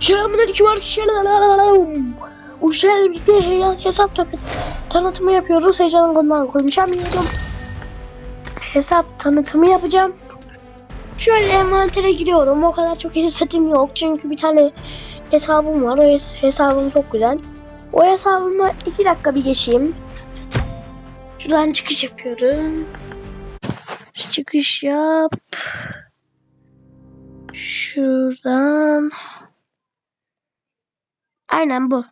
Selamünaleyküm arkadaşlar. Uşlarla birlikte he- hesap takı tanıtımı yapıyoruz. Heyecanından konuşamıyorum. Hesap tanıtımı yapacağım. Şöyle envantere giriyorum. O kadar çok hesabım yok. Çünkü bir tane hesabım var. O hes- hesabım çok güzel. O hesabıma iki dakika bir geçeyim. Şuradan çıkış yapıyorum. Çıkış yap. Şuradan. Aynen bu.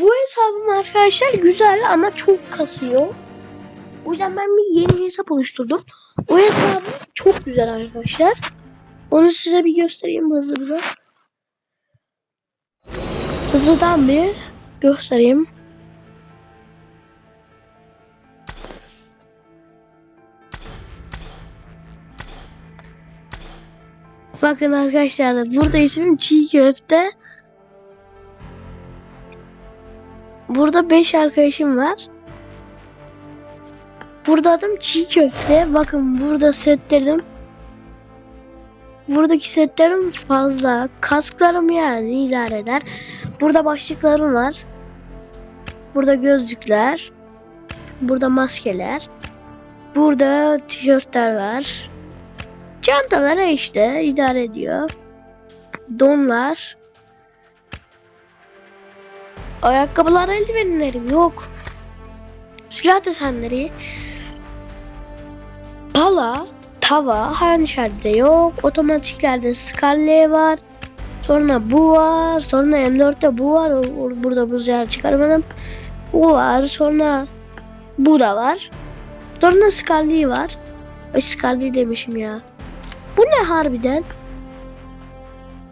Bu hesabım arkadaşlar güzel ama çok kasıyor. O yüzden ben bir yeni hesap oluşturdum. O hesabım çok güzel arkadaşlar. Onu size bir göstereyim hızlı Hızlıdan bir göstereyim. Bakın arkadaşlar burada ismim çiğ köfte. Burada 5 arkadaşım var. Burada adım çiğ köfte. Bakın burada setlerim. Buradaki setlerim fazla. Kasklarım yani idare eder. Burada başlıklarım var. Burada gözlükler. Burada maskeler. Burada tişörtler var. Çantalara işte idare ediyor. Donlar. Ayakkabılar eldivenlerim yok. Silah desenleri. Pala, tava, hançerde yok. Otomatiklerde Scarlet var. Sonra bu var. Sonra M4'te bu var. Burada bu yer çıkarmadım. Bu var. Sonra bu da var. Sonra Scarlet var. Ay demişim ya. Bu ne harbiden?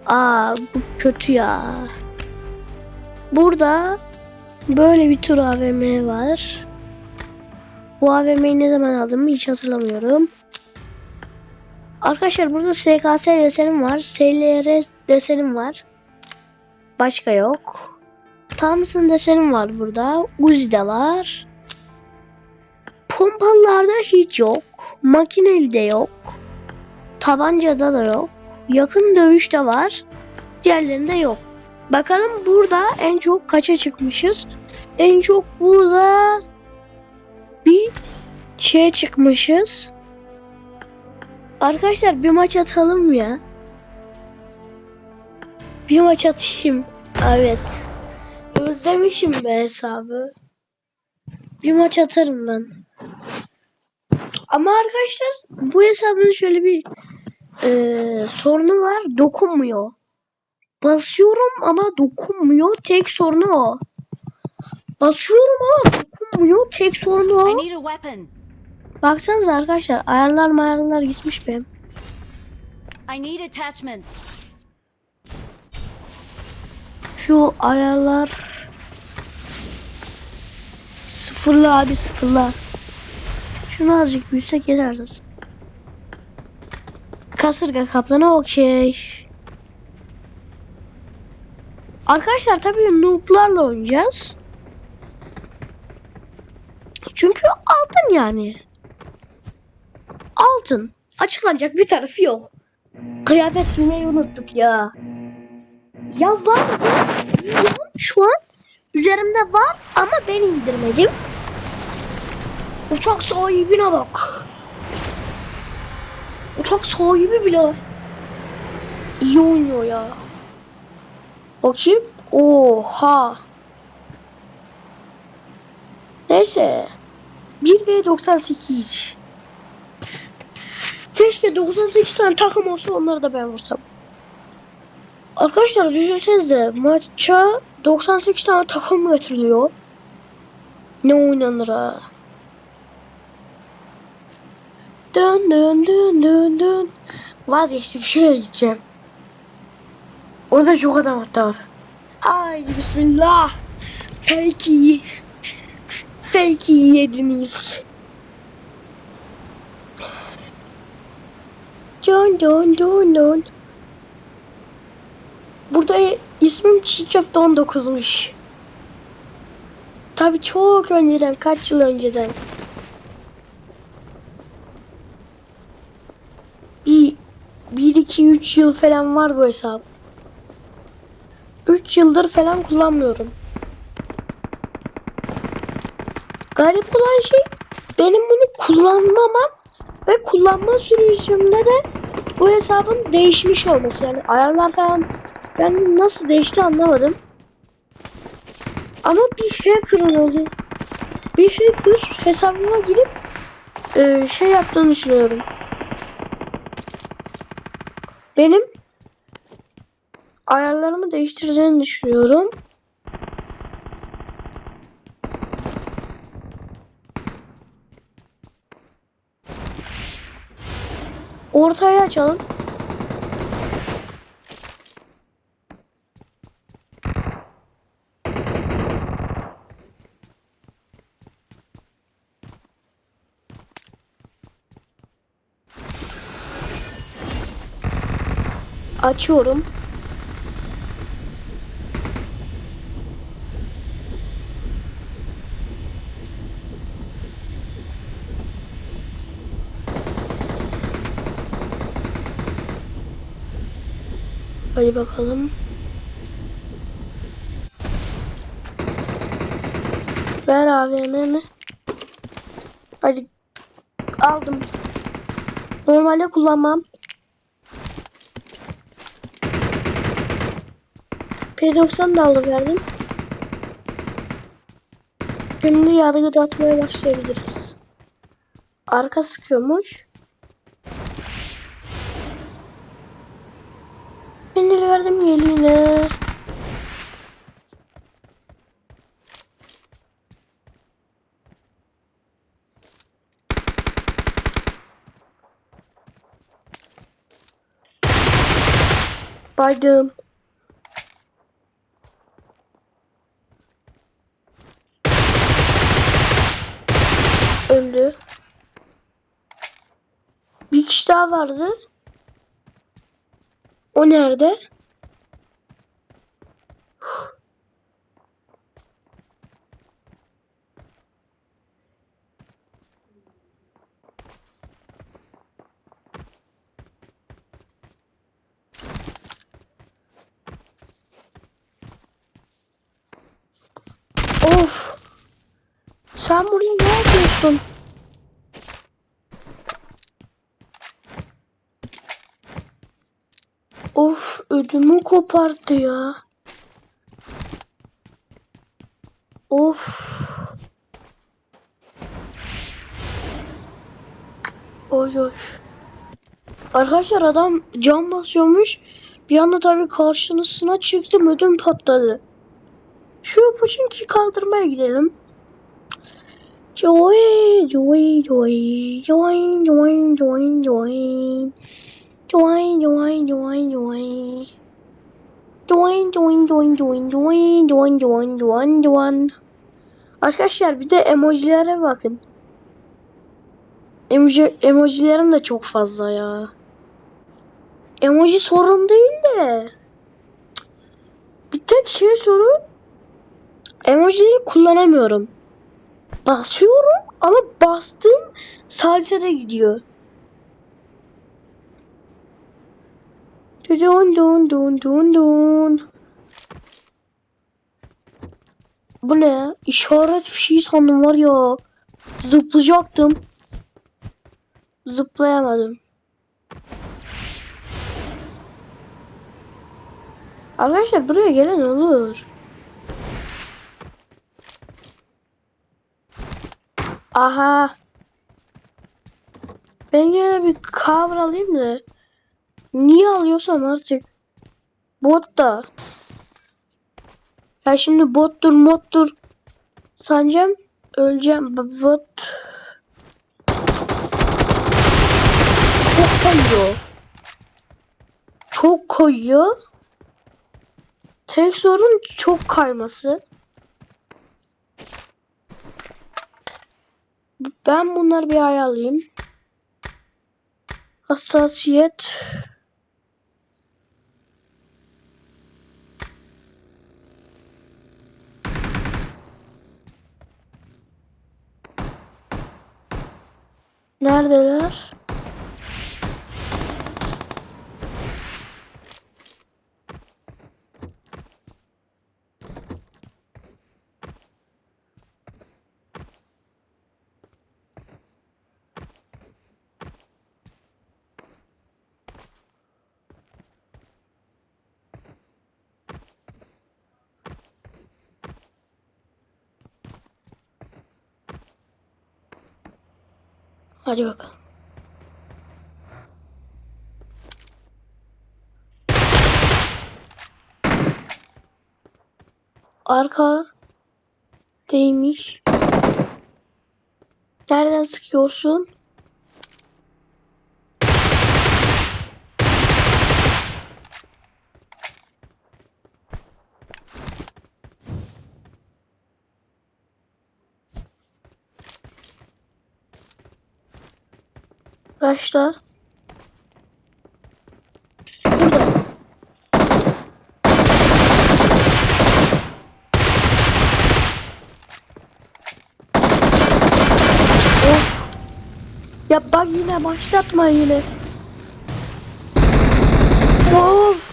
Aa bu kötü ya. Burada böyle bir tür AVM var. Bu AVM'yi ne zaman aldığımı hiç hatırlamıyorum. Arkadaşlar burada SKS desenim var. SLR desenim var. Başka yok. Thompson desenim var burada. Uzi de var. Pompalılarda hiç yok. Makineli de yok. Tabancada da yok. Yakın dövüşte var. Diğerlerinde yok. Bakalım burada en çok kaça çıkmışız? En çok burada bir şeye çıkmışız. Arkadaşlar bir maç atalım ya. Bir maç atayım. Evet. Özlemişim be hesabı. Bir maç atarım ben. Ama arkadaşlar bu hesabın şöyle bir eee sorunu var. Dokunmuyor. Basıyorum ama dokunmuyor. Tek sorunu o. Basıyorum ama dokunmuyor. Tek sorunu o. Baksanıza arkadaşlar ayarlar mayarlar gitmiş benim. I need attachments. Şu ayarlar sıfırla abi sıfırla. Şunu azıcık büyütsek yeter. Kasırga kaplanı okey. Arkadaşlar tabii noob'larla oynayacağız. Çünkü altın yani. Altın. Açıklanacak bir tarafı yok. Kıyafet giymeyi unuttuk ya. Ya var ya. Şu an. Üzerimde var ama ben indirmedim. Uçak sahibine bak. Uçak sahibi bile iyi oynuyor ya. Bakayım. Oha. Neyse. 1 ve 98. Keşke 98 tane takım olsa onları da ben vursam. Arkadaşlar düşünsenize maça 98 tane takım götürülüyor. Ne oynanır ha? Dön dön dön dön dön. Vazgeçtim şuraya gideceğim. Orada çok adam hatta var. Haydi bismillah. Peki. Peki yediniz. Dön dön dön dön. Burada ismim Çiğ Köfte 19'muş. Tabii çok önceden, kaç yıl önceden. Bir, bir iki üç yıl falan var bu hesap. 3 yıldır falan kullanmıyorum. Garip olan şey benim bunu kullanmamam ve kullanma sürecimde de bu hesabın değişmiş olması. Yani ayarlar falan ben nasıl değişti anlamadım. Ama bir hacker'ın oldu. Bir hacker hesabıma girip e, şey yaptığını düşünüyorum. Benim ayarlarımı değiştireceğini düşünüyorum. Ortayı açalım. Açıyorum. Hadi bakalım. Ver AVM'mi. Hadi aldım. Normalde kullanmam. P90 da alıverdim. Şimdi yargı atmaya başlayabiliriz. Arka sıkıyormuş. Verdim yeleğine. Baydım. Öldü. Bir kişi daha vardı. O nerede? Of. Sen burada ne yapıyorsun? Of ödümü kopardı ya. Of. Oy oy. Arkadaşlar adam cam basıyormuş. Bir anda tabii karşısına çıktım ödüm patladı. Şu Pochinki kaldırmaya gidelim. Joy, joy, joy, joy, joy, joy, joy. Join, join, join, join. Join, join, join, join, join, join, join, join, join. Arkadaşlar bir de emojilere bakın. Emoji, emojilerim de çok fazla ya. Emoji sorun değil de. Bir tek şey sorun. Emojileri kullanamıyorum. Basıyorum ama bastım salsere gidiyor. Dun dun dun dun dun. Bu ne? İşaret fişi sandım var ya. Zıplayacaktım. Zıplayamadım. Arkadaşlar buraya gelen olur. Aha. Ben yine bir cover alayım da. Niye alıyorsam artık. Bot da. Ya şimdi bottur moddur. Sancam öleceğim. Bot. Çok kayıyor. Çok kayıyor. Tek sorun çok kayması. Ben bunları bir ayarlayayım. Hassasiyet. Neredeler? Hadi bakalım. Arka değilmiş. Nereden sıkıyorsun? Başla. Burada. Of. Ya bak yine başlatma yine. Of.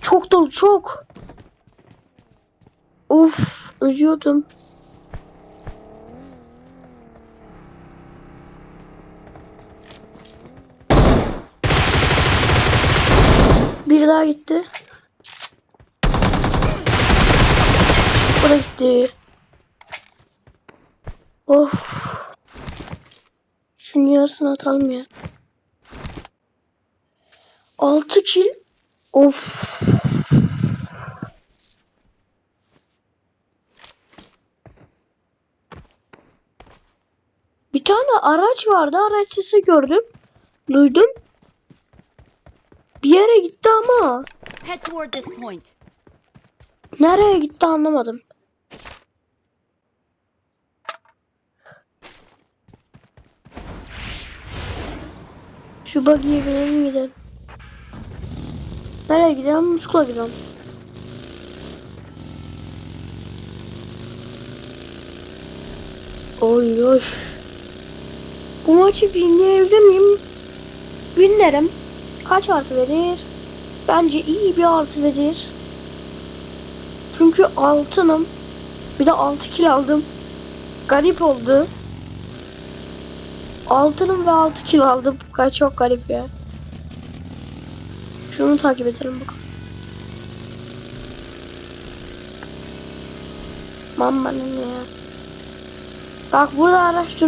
Çok dolu çok. Of ölüyordum. Bir daha gitti. Bu da gitti. Of. Şunun yarısını atalım ya. 6 kill. Of. Bir tane araç vardı. Araç sesi gördüm. Duydum. Yere gitti ama Head toward this point. nereye gitti anlamadım. Şu buggy'ye binelim gidelim. Nereye gidelim? Muskula gidelim. Oy oy. Bu maçı winleyebilir miyim? Winlerim. Kaç artı verir? Bence iyi bir artı verir. Çünkü altınım. Bir de 6 kill aldım. Garip oldu. Altınım ve 6 kill aldım. Kaç çok garip ya. Şunu takip edelim bakalım. Mammanın ya. Bak burada araç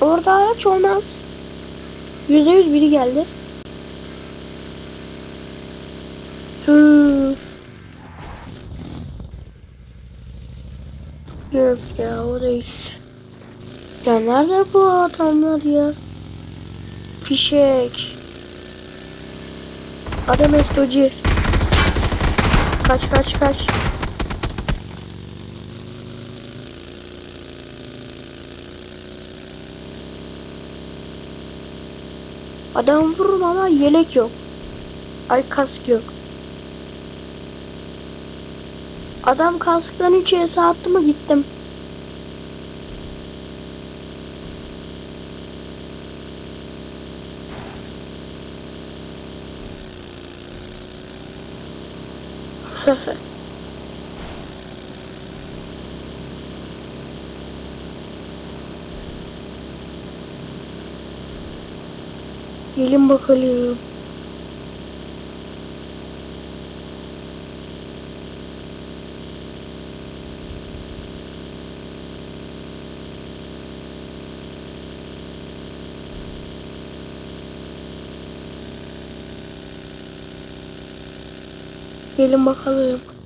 Orada araç olmaz. Yüzde yüz biri geldi. Su. Yok ya o değil. Ya nerede bu adamlar ya? Fişek. Adam estoci. Kaç kaç kaç. Adam vururum ama yelek yok. Ay kask yok. Adam kasktan 3 ES attı mı gittim. Gelin bakalım. Gelin bakalım.